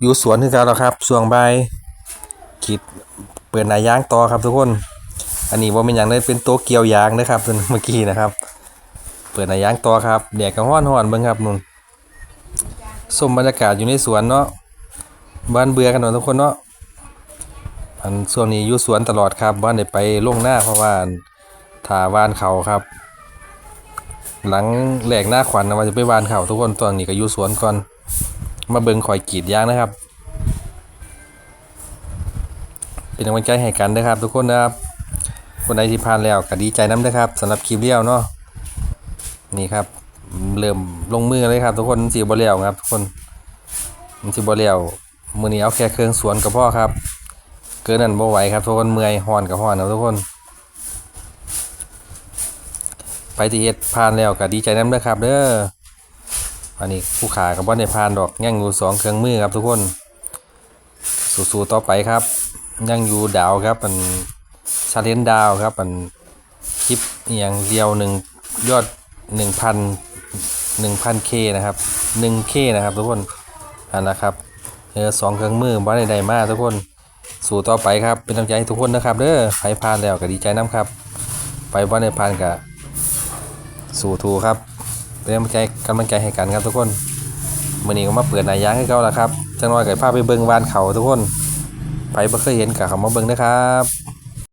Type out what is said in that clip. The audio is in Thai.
อยู่สวนคือกันแล้วครับช่วงบ่ายขีดเปิดหนายางต่อครับทุกคน อันนี้ว่าเป็นอย่างเลยเป็นโต๊ะเกี่ยวยางนะครับเมื่อกี้นะครับ เปิดหนายางต่อครับแดดก็ร้อนร้อนเบิ่งครับนุ่นส้มบรรยากาศอยู่ในสวนเนาะบ้านเบื่อกันเนาะทุกคนเนาะอันช่วงนี้อยู่สวนตลอดครับบ้านได้ไปล่งหน้าเพราะว่าถาวานเขาครับ หลังแหลกหน้าขวัญนะว่าจะไปวานเขาทุกคนตอนนี้ก็อยู่สวนก่อน มาเบิงข่อยกรีดยางนะครับ เป็นกำลังใจให้กันนะครับ ทุกคนนะครับ คนใดที่ผ่านแล้วก็ดีใจน้ำนะครับสำหรับคลิปเดียวเนาะนี่ครับ เริ่มลงมือเลยครับ ทุกคนสีบอเลียวครับ ทุกคนมันสีบอเลียวมือนี้เอาแค่เครื่องสวนกับพ่อครับ เกินนั้นบ่ไหวครับ ทุกคนเมื่อยหอนกับหอนนะทุกคนไปที่เฮ็ดผ่านแล้วก็ดีใจน้ำเด้อครับ เด้อ อันนี้ผู้ขากับบ่ได้ผ่านดอกยังอยู่สองเครื่องมือครับทุกคน สู้ๆต่อไปครับ ยังอยู่ดาวครับมันชาเลนดาวครับมันคลิปอย่างเดียวหนึ่งยอดหนึ่งพันหนึ่งพันเคนะครับหนึ่งเคนะครับทุกคนอันนะครับเออสองเครื่องมือบ่ได้ใดมากทุกคน สู่ต่อไปครับเป็นกำลังใจให้ทุกคนนะครับเด้อใครผ่านแล้วก็ดีใจน้ำครับ ไปบ่ได้ผ่านก็สู่ทูครับ เป็นกำลังใจกำลังใจให้กันครับทุกคนมื่อนี้ก็มาเปิดนายยางให้เขาแล้วครับจังน้อยกับภาพไปเบิ้งวานเขาทุกคนไปบ่เคยเห็นกับเขามาเบิ้งนะครับ